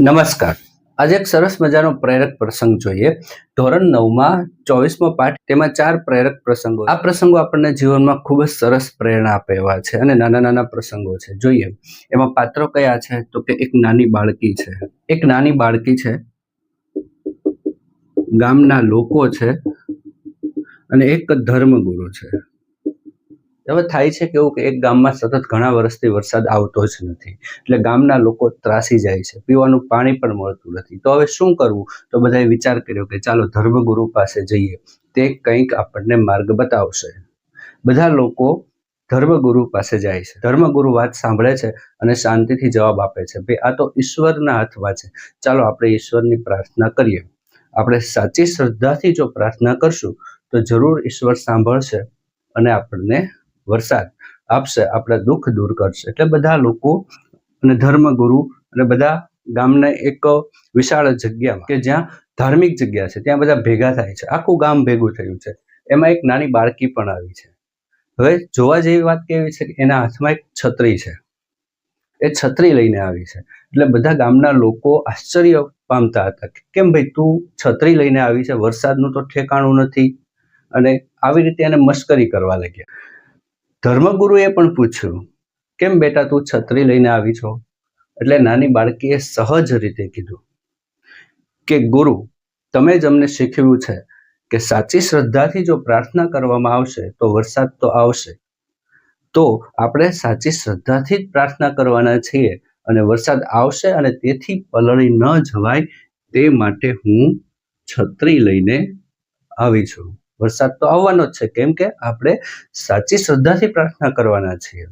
નમસ્કાર. આજે એક સરસ મજાનો પ્રેરક પ્રસંગ જોઈએ. ધોરણ નવમાં ચોવીસમો પાઠ, તેમાં ચાર પ્રેરક પ્રસંગો. આ પ્રસંગો આપણને જીવનમાં ખૂબ જ સરસ પ્રેરણા આપે એવા છે અને નાના નાના પ્રસંગો છે. જોઈએ, એમાં પાત્રો કયા છે? તો કે એક નાની બાળકી છે. એક નાની બાળકી છે. ગામના લોકો છે. અને એક ધર્મગુરુ છે. હવે થાય છે કેવું કે એક ગામમાં સતત ઘણા વર્ષથી વરસાદ આવતો જ નથી. એટલે ગામના લોકો ત્રાસી જાય છે. પીવાનું પાણી પણ મળતું નથી. તો હવે શું કરવું? તો બધાએ વિચાર કર્યો કે ચાલો ધર્મગુરુ પાસે જઈએ. તે કંઈક આપણને માર્ગ બતાવશે. બધા લોકો ધર્મગુરુ પાસે જાય છે. ધર્મગુરુ વાત સાંભળે છે અને શાંતિથી જવાબ આપે છે. ભાઈ આ તો ઈશ્વરના હાથમાં છે. ચાલો આપણે ઈશ્વરની પ્રાર્થના કરીએ. આપણે સાચી શ્રદ્ધાથી જો પ્રાર્થના કરશું, તો જરૂર ઈશ્વર સાંભળશે અને આપણને વરસાદ આપશે, આપણા દુઃખ દૂર કરશે. એટલે બધા લોકો અને ધર્મગુરુ અને બધા ગામને એક વિશાળ જગ્યામાં કે જ્યાં ધાર્મિક જગ્યા છે, ત્યાં બધા ભેગા થાય છે. આખું ગામ ભેગું થયું છે. એમાં એક નાની બાળકી પણ આવી છે. હવે જોવા જેવી વાત કેવી છે કે એના હાથમાં એક છત્રી છે. એ છત્રી લઈને આવી છે. એટલે બધા ગામના લોકો આશ્ચર્ય પામતા હતા કેમ ભાઈ તું છત્રી લઈને આવી છે? વરસાદનું તો ઠેકાણું નથી. અને આવી રીતે એને મશ્કરી કરવા લાગ્યા. ધર્મગુરુએ પણ પૂછ્યું, કેમ બેટા તું છત્રી લઈને આવી છો? એટલે નાની બાળકીએ સહજ રીતે કીધું, કે ગુરુ, તમે જ અમને શીખવ્યું છે કે સાચી શ્રદ્ધાથી જો પ્રાર્થના કરવામાં આવશે, તો વરસાદ તો આવશે. તો આપણે સાચી શ્રદ્ધાથી જ પ્રાર્થના કરવાના છીએ અને વરસાદ આવશે અને તેથી પલળી ન જવાય તે માટે હું છત્રી લઈને આવી છું. વરસાદ તો આવવાનો જ છે. કેમ કે આપણે સાચી શ્રદ્ધાથી પ્રાર્થના કરવાના છીએ.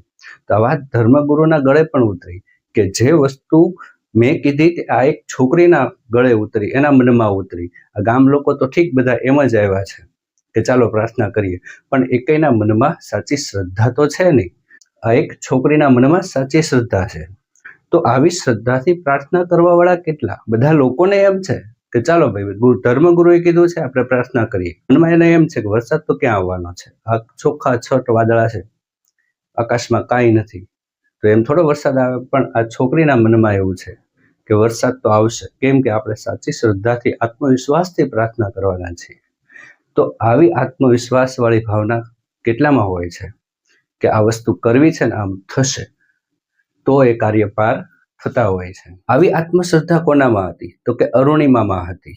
તો આ વાત ધર્મગુરુના ગળે પણ ઉતરી કે જે વસ્તુ મેં કીધી આ એક છોકરીના ગળે ઉતરી, એના મનમાં ઉતરી. આ ગામ લોકો તો ઠીક બધા એમ જ આવ્યા છે કે ચાલો પ્રાર્થના કરીએ. પણ એકેયના મનમાં સાચી શ્રદ્ધા તો છે નહીં. આ એક છોકરીના મનમાં સાચી શ્રદ્ધા છે. તો આવી શ્રદ્ધાથી પ્રાર્થના કરવાવાળા કેટલા? બધા લોકોને એમ છે. કે ચાલો ભાઈ, ગુરુ, ધર્મગુરુએ કીધું છે, આપણે પ્રાર્થના કરીએ. મનમાં એમ છે કે વરસાદ તો ક્યાં આવવાનો છે? આ ચોખ્ખા છટ વાદળા છે. આકાશમાં કાંઈ નથી. તો એમ થોડો વરસાદ આવે, પણ આ છોકરીના મનમાં એવું છે કે વરસાદ તો આવશે. કેમ કે આપણે સાચી શ્રદ્ધાથી આત્મવિશ્વાસથી પ્રાર્થના કરવાના છીએ. તો આવી આત્મવિશ્વાસવાળી ભાવના કેટલામાં હોય છે? કે આ વસ્તુ કરવી છે ને આમ થશે, તો એ કાર્ય પાર થતા હોય છે. આવી આત્મશ્રદ્ધા કોનામાં હતી? તો કે અરુણિમામાં હતી.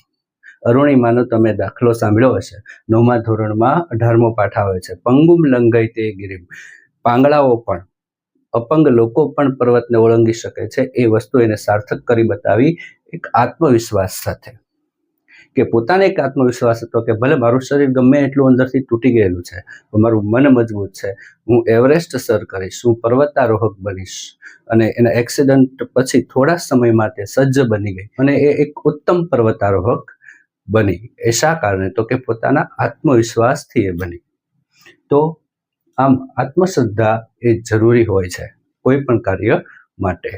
અરુણિમાનો તમે દાખલો સાંભળ્યો હશે. નવમા ધોરણમાં અઢારમો પાઠ આવે છે. પંગુમ લંગાઈ તે ગિરિમ. પાંગડાઓ પણ, અપંગ લોકો પણ પર્વતને ઓળંગી શકે છે. એ વસ્તુ એને સાર્થક કરી બતાવી એક આત્મવિશ્વાસ સાથે. કે પોતાને એક આત્મવિશ્વાસ હતો કે ભલે મારું શરીર ગમે એટલું અંદરથી તૂટી ગયેલું છે, પણ મારું મન મજબૂત છે. હું એવરેસ્ટ સર કરીશ, હું પર્વતારોહક બનીશ. અને એના એક્સિડન્ટ પછી થોડા સમય માટે સજ્જ બની ગઈ. અને એ એક ઉત્તમ પર્વતારોહક બની એ શા કારણે તો કે પોતાના આત્મવિશ્વાસથી એ બની તો આમ આત્મશ્રદ્ધા એ જરૂરી હોય છે, કોઈ પણ કાર્ય માટે.